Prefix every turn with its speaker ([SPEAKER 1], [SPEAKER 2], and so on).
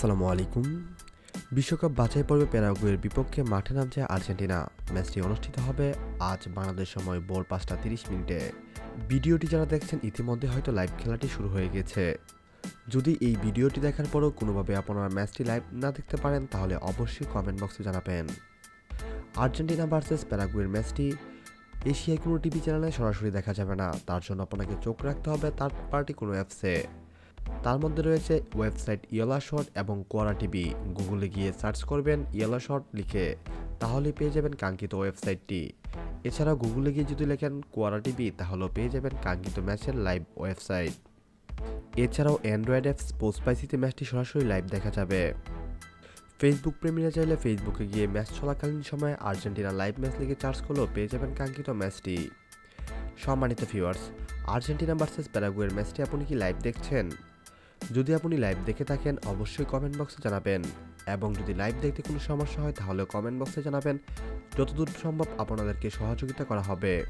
[SPEAKER 1] আসসালামু আলাইকুম। বিশ্বকাপ বাছাই পর্বে প্যারাগুয়ের বিপক্ষে মাঠে নামছে আর্জেন্টিনা। ম্যাচটি অনুষ্ঠিত হবে আজ বাংলাদেশ সময় ভোর পাঁচটা তিরিশ মিনিটে। ভিডিওটি যারা দেখছেন, ইতিমধ্যে হয়তো লাইভ খেলাটি শুরু হয়ে গেছে। যদি এই ভিডিওটি দেখার পরও কোনোভাবে আপনারা ম্যাচটি লাইভ না দেখতে পারেন, তাহলে অবশ্যই কমেন্ট বক্সে জানাবেন। আর্জেন্টিনা ভার্সেস প্যারাগুয়ের ম্যাচটি এশিয়ায় কোনো টিভি চ্যানেলে সরাসরি দেখা যাবে না। তার জন্য আপনাকে চোখ রাখতে হবে তার পার্টি কোনো অ্যাপসে। তার মধ্যে রয়েছে ওয়েবসাইট ইয়েলা শট এবং কোয়ারা টিভি। গুগলে গিয়ে সার্চ করবেন ইয়েলা শট লিখে তাহলে পেয়ে যাবেন কাঙ্ক্ষিত ওয়েবসাইটটি। এছাড়াও গুগলে গিয়ে যদি লেখেন কোয়ারা টিভি, তাহলেও পেয়ে যাবেন কাঙ্ক্ষিত ম্যাচের লাইভ ওয়েবসাইট। এছাড়াও অ্যান্ড্রয়েড অ্যাপস পোস্টপাইসিতে ম্যাচটি সরাসরি লাইভ দেখা যাবে। ফেসবুক প্রেমীরা চাইলে ফেসবুকে গিয়ে ম্যাচ চলাকালীন সময়ে আর্জেন্টিনা লাইভ ম্যাচ লিখে চার্জ করলেও পেয়ে যাবেন কাঙ্ক্ষিত ম্যাচটি। সম্মানিত ভিউয়ার্স, আর্জেন্টিনা ভার্সেস প্যারাগুয়ের ম্যাচটি আপনি কি লাইভ দেখছেন? যদি আপনি লাইভ দেখে থাকেন, অবশ্যই কমেন্ট বক্সে জানাবেন। এবং যদি লাইভ দেখতে কোনো সমস্যা হয়, তাহলে কমেন্ট বক্সে জানাবেন। যতদূর সম্ভব আপনাদেরকে সহযোগিতা করা হবে।